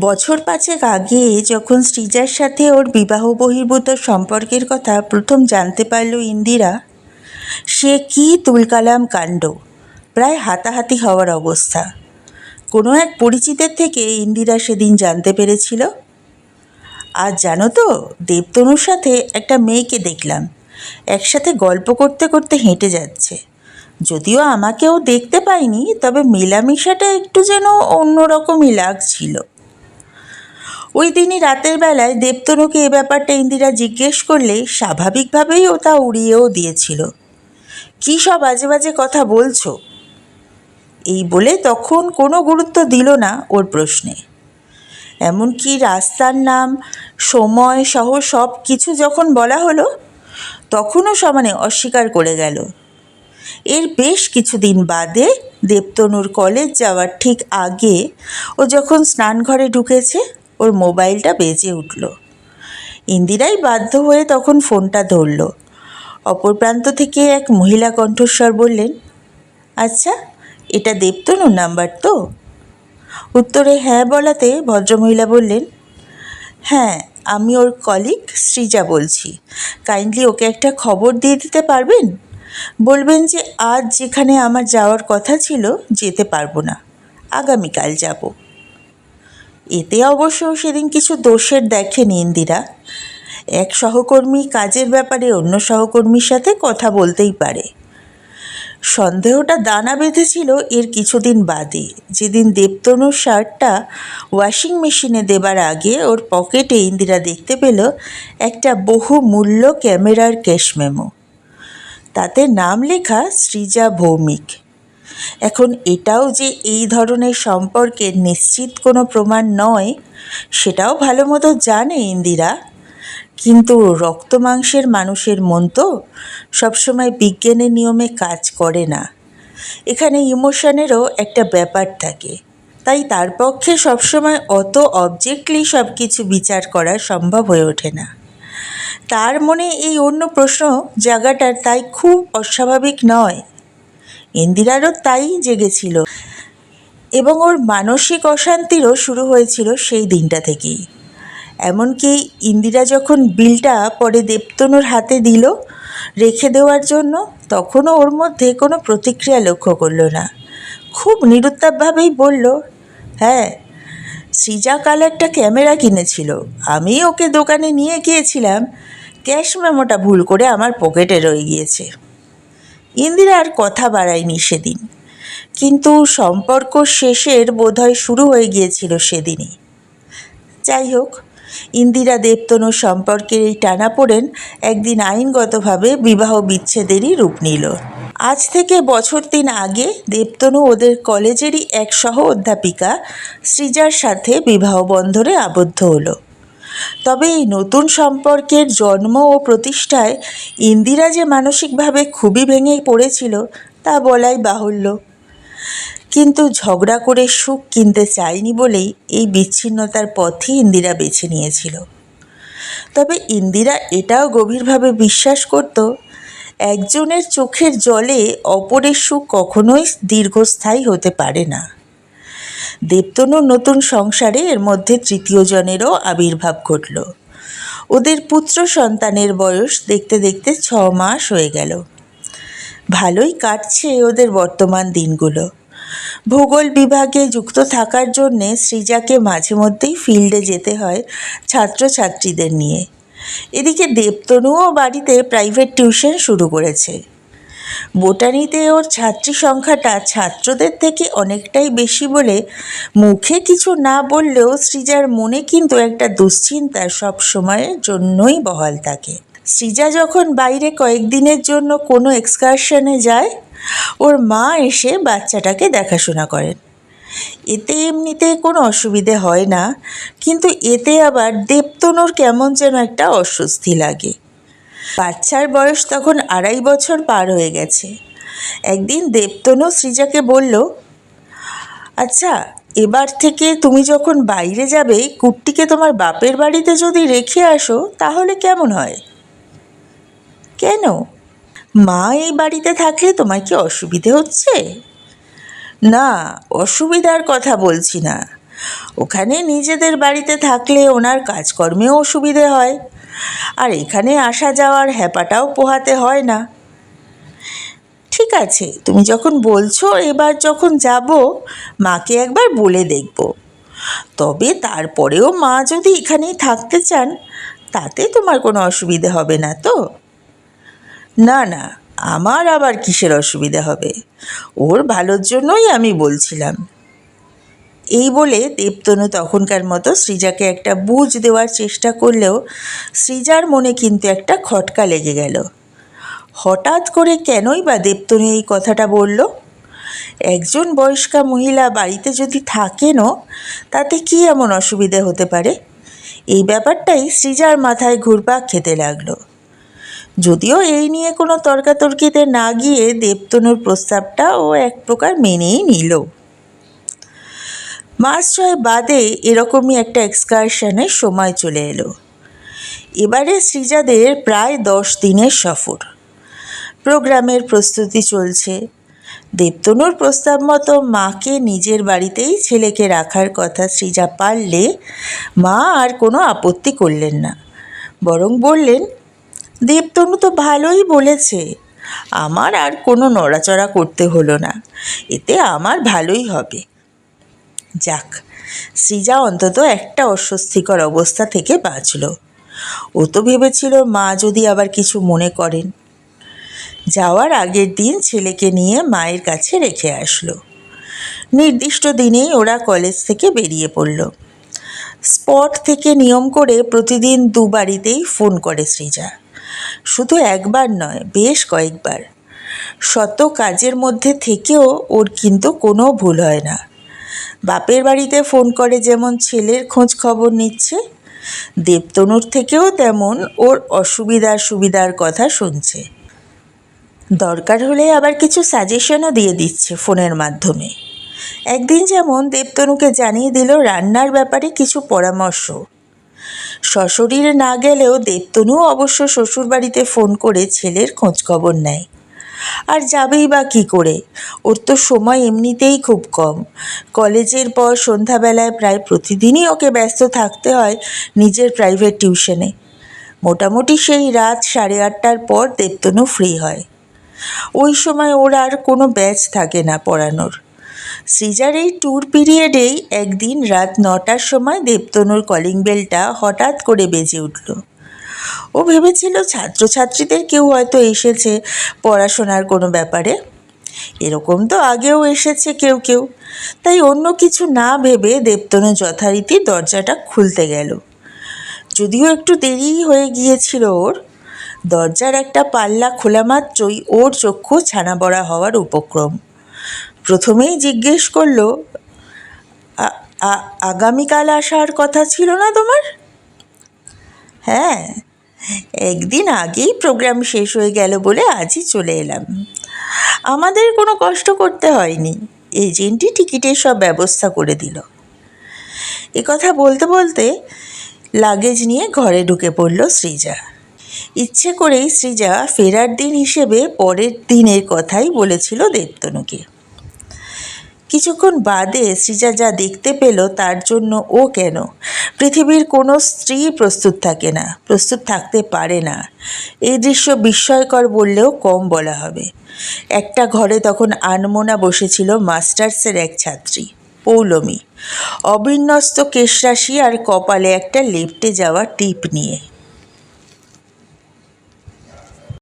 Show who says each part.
Speaker 1: বছর পাঁচেক আগে যখন শ্রীজার সাথে ওর বিবাহ বহির্ভূত সম্পর্কের কথা প্রথম জানতে পারল ইন্দিরা, সে কি তুলকালাম কাণ্ড? প্রায় হাতাহাতি হওয়ার অবস্থা। কোনো এক পরিচিতের থেকে ইন্দিরা সেদিন জানতে পেরেছিল। আর জানো তো, দেবতনুর সাথে একটা মেয়েকে দেখলাম। একসাথে গল্প করতে করতে হেঁটে যাচ্ছে। যদিও আমাকেও দেখতে পাইনি তবে মেলামেশাটা একটু যেন অন্যরকমই লাগছিল। ওই দিনই রাতের বেলায় দেবতনুকে এ ব্যাপারটা ইন্দিরা জিজ্ঞেস করলে স্বাভাবিকভাবেই ও তা উড়িয়েও দিয়েছিল। কী সব বাজে বাজে কথা বলছো? এই বলে তখন কোনো গুরুত্ব দিল না ওর প্রশ্নে। এমনকি রাস্তার নাম, সময় সহ সব কিছু যখন বলা হলো, তখনও সমানে অস্বীকার করে গেল। এর বেশ কিছুদিন বাদে দেবতনুর কলেজ যাওয়ার ঠিক আগে ও যখন স্নানঘরে ঢুকেছে ওর মোবাইলটা বেজে উঠল। ইন্দিরাই বাধ্য হয়ে তখন ফোনটা ধরল। অপর প্রান্ত থেকে এক মহিলা কণ্ঠস্বর বললেন আচ্ছা এটা দেবতনুর নাম্বার তো? উত্তরে হ্যাঁ বলাতে ভদ্রমহিলা বললেন হ্যাঁ আমি ওর কলিগ সৃজা বলছি। কাইন্ডলি ওকে একটা খবর দিয়ে দিতে পারবেন? বলবেন যে আজ যেখানে আমার যাওয়ার কথা ছিল, যেতে পারব না। আগামীকাল যাব। এতে অবশ্য সেদিন কিছু দোষের দেখেনি ইন্দিরা। এক সহকর্মী কাজের ব্যাপারে অন্য সহকর্মীর সাথে কথা বলতেই পারে। সন্দেহটা দানা বেঁধেছিল এর কিছুদিন বাদে যেদিন দেবতনুর শার্টটা ওয়াশিং মেশিনে দেবার আগে ওর পকেটে ইন্দিরা দেখতে পেল একটা বহু মূল্য ক্যামেরার ক্যাশ মেমো। তাতে নাম লেখা সৃজা ভৌমিক। এখন এটাও যে এই ধরনের সম্পর্কের নিশ্চিত কোনো প্রমাণ নয়, সেটাও ভালো মতো জানে ইন্দিরা। কিন্তু রক্ত মাংসের মানুষের মন তো সবসময় বিজ্ঞানের নিয়মে কাজ করে না। এখানে ইমোশনেরও একটা ব্যাপার থাকে। তাই তার পক্ষে সবসময় অত অবজেক্টলি সব কিছু বিচার করা সম্ভব হয়ে ওঠে না। তার মনে এই অন্য প্রশ্ন জায়গাটার তাই খুব অস্বাভাবিক নয়। ইন্দিরারও তাই জেগেছিল এবং ওর মানসিক অশান্তিরও শুরু হয়েছিল সেই দিনটা থেকেই। এমনকি ইন্দিরা যখন বিলটা পরে দেবতনুর হাতে দিল রেখে দেওয়ার জন্য, তখনও ওর মধ্যে কোনো প্রতিক্রিয়া লক্ষ্য করল না। খুব নিরুত্তাপভাবেই বলল হ্যাঁ সৃজা কাল একটা ক্যামেরা কিনেছিল। আমি ওকে দোকানে নিয়ে গিয়েছিলাম। ক্যাশ মেমোটা ভুল করে আমার পকেটে রয়ে গিয়েছে। ইন্দিরা আর কথা বাড়ায়নি সেদিন। কিন্তু সম্পর্ক শেষের বোধহয় শুরু হয়ে গিয়েছিল সেদিনই। যাই হোক, ইন্দিরা দেবতনু সম্পর্কের এই টানাপোড়েন একদিন আইনগতভাবে বিবাহ বিচ্ছেদেরই রূপ নিল। আজ থেকে বছর তিন আগে দেবতনু ওদের কলেজেরই এক সহ অধ্যাপিকা সৃজার সাথে বিবাহ বন্ধনে আবদ্ধ হলো। তবে এই নতুন সম্পর্কের জন্ম ও প্রতিষ্ঠায় ইন্দিরা যে মানসিকভাবে খুবই ভেঙে পড়েছিল, তা বলাই বাহুল্য। কিন্তু ঝগড়া করে সুখ কিনতে চায়নি বলেই এই বিচ্ছিন্নতার পথই ইন্দিরা বেছে নিয়েছিল। তবে ইন্দিরা এটাও গভীরভাবে বিশ্বাস করত, একজনের চোখের জলে অপরের সুখ কখনোই দীর্ঘস্থায়ী হতে পারে না। দেবতনুর নতুন সংসারে এর মধ্যে তৃতীয় জনেরও আবির্ভাব ঘটল। ওদের পুত্র সন্তানের বয়স দেখতে দেখতে ছ মাস হয়ে গেল। ভালোই কাটছে ওদের বর্তমান দিনগুলো। ভূগোল বিভাগে যুক্ত থাকার জন্যে সৃজাকে মাঝে মধ্যেই ফিল্ডে যেতে হয় ছাত্রছাত্রীদের নিয়ে। এদিকে দেবতনুও বাড়িতে প্রাইভেট টিউশন শুরু করেছে। বোটানিতে ওর ছাত্রী সংখ্যাটা ছাত্রদের থেকে অনেকটাই বেশি বলে মুখে কিছু না বললেও সৃজার মনে কিন্তু একটা দুশ্চিন্তা সব সময়ের জন্যই বহাল থাকে। সৃজা যখন বাইরে কয়েকদিনের জন্য কোনো এক্সকারশনে যায়, ওর মা এসে বাচ্চাটাকে দেখাশোনা করেন। এতে এমনিতে কোনো অসুবিধে হয় না, কিন্তু এতে আবার দেবতনুর কেমন যেন একটা অস্বস্তি লাগে। বাচ্চার বয়স তখন আড়াই বছর পার হয়ে গেছে। একদিন দেবতনু সৃজাকে বলল আচ্ছা এবার থেকে তুমি যখন বাইরে যাবে, কুট্টিকে তোমার বাপের বাড়িতে যদি রেখে আসো, তাহলে কেমন হয়? কেন? মা এই বাড়িতে থাকলে তোমার কি অসুবিধে হচ্ছে? না, অসুবিধার কথা বলছি না। ওখানে নিজেদের বাড়িতে থাকলে ওনার কাজকর্মেও অসুবিধে হয়। আর এখানে আসা যাওয়ার হ্যাপাটাও পোহাতে হয় না। ঠিক আছে, তুমি যখন বলছো এবার যখন যাব, মাকে একবার বলে দেখব। তবে তারপরেও মা যদি এখানেই থাকতে চান, তাতে তোমার কোনো অসুবিধে হবে না তো? না না, আমার আবার কিসের অসুবিধা হবে? ওর ভালোর জন্যই আমি বলছিলাম। এই বলে দেবতনু তখনকার মতো সৃজাকে একটা বুঝ দেওয়ার চেষ্টা করলেও সৃজার মনে কিন্তু একটা খটকা লেগে গেল। হঠাৎ করে কেনই বা দেবতনু এই কথাটা বলল? একজন বয়স্কা মহিলা বাড়িতে যদি থাকেনও, তাতে কি এমন অসুবিধে হতে পারে? এই ব্যাপারটাই সৃজার মাথায় ঘুরপাক খেতে লাগল। যদিও এই নিয়ে কোনো তর্কাতর্কিতে না গিয়ে দেবতনুর প্রস্তাবটা ও এক প্রকার মেনেই নিল। মাস ছয় বাদে এরকমই একটা এক্সকারশনের সময় চলে এলো। এবারে সৃজাদের প্রায় দশ দিনের সফর। প্রোগ্রামের প্রস্তুতি চলছে। দেবতনুর প্রস্তাব মতো মাকে নিজের বাড়িতেই ছেলেকে রাখার কথা সৃজা পারলে মা আর কোনো আপত্তি করলেন না। বরং বললেন, দেবতনু তো ভালোই বলেছে। আমার আর কোনো নড়াচড়া করতে হলো না। এতে আমার ভালোই হবে। যাক, সৃজা অন্তত একটা অস্বস্তিকর অবস্থা থেকে বাঁচল। ও তো ভেবেছিল মা যদি আবার কিছু মনে করেন। যাওয়ার আগের দিন ছেলেকে নিয়ে মায়ের কাছে রেখে আসলো। নির্দিষ্ট দিনেই ওরা কলেজ থেকে বেরিয়ে পড়ল। স্পট থেকে নিয়ম করে প্রতিদিন দুবারিতেই ফোন করে সৃজা। শুধু একবার নয়, বেশ কয়েকবার। শত কাজের মধ্যে থেকেও ওর কিন্তু কোনো ভুল হয় না। বাপের বাড়িতে ফোন করে যেমন ছেলের খোঁজ খবর নিচ্ছে, দেবতনুর থেকেও তেমন ওর অসুবিধার সুবিধার কথা শুনছে। দরকার হলে আবার কিছু সাজেশনও দিয়ে দিচ্ছে ফোনের মাধ্যমে। একদিন যেমন দেবতনুকে জানিয়ে দিল রান্নার ব্যাপারে কিছু পরামর্শ। সশরীরে না গেলেও দেবতনু অবশ্য শ্বশুরবাড়িতে ফোন করে ছেলের খোঁজখবর নেয়। আর যাবেই বা কী করে? ওর তো সময় এমনিতেই খুব কম। কলেজের পর সন্ধ্যাবেলায় প্রায় প্রতিদিনই ওকে ব্যস্ত থাকতে হয় নিজের প্রাইভেট টিউশনে মোটামুটি সেই রাত সাড়ে আটটার পর দেবতনু ফ্রি হয়। ওই সময় ওর আর কোনো ব্যাচ থাকে না পড়ানোর। সৃজার এই ট্যুর পিরিয়ডেই একদিন রাত নটার সময় দেবতনুর কলিং বেলটা হঠাৎ করে বেজে উঠল। ও ভেবেছিল ছাত্রছাত্রীদের কেউ হয়তো এসেছে পড়াশোনার কোনো ব্যাপারে। এরকম তো আগেও এসেছে কেউ কেউ। তাই অন্য কিছু না ভেবে দেবতনু যথারীতি দরজাটা খুলতে গেল। যদিও একটু দেরি হয়ে গিয়েছিল ওর, দরজার একটা পাল্লা খোলা মাত্রই ওর চক্ষু ছানা বড়া হওয়ার উপক্রম। প্রথমেই জিজ্ঞেস করল, "আ- আ- আগামীকাল আসার কথা ছিল না তোমার? হ্যাঁ একদিন আগেই প্রোগ্রাম শেষ হয়ে গেল বলে আজই চলে এলাম। আমাদের কোনো কষ্ট করতে হয়নি। এজেন্টই টিকিটের সব ব্যবস্থা করে দিল। কথা বলতে বলতে লাগেজ নিয়ে ঘরে ঢুকে পড়ল সৃজা ইচ্ছে করেই সৃজা ফেরার দিন হিসেবে পরের দিনের কথাই বলেছিল দেবতনুকে। কিছুক্ষণ বাদে সৃজা যা দেখতে পেল তার জন্য ও কেন? পৃথিবীর কোনো স্ত্রী প্রস্তুত থাকে না, প্রস্তুত থাকতে পারে না। এই দৃশ্য বিস্ময়কর বললেও কম বলা হবে। একটা ঘরে তখন আনমোনা বসেছিল মাস্টার্সের এক ছাত্রী, পৌলমী। অবিন্যস্ত কেশরাশি আর কপালে একটা লেপটে যাওয়া টিপ নিয়ে।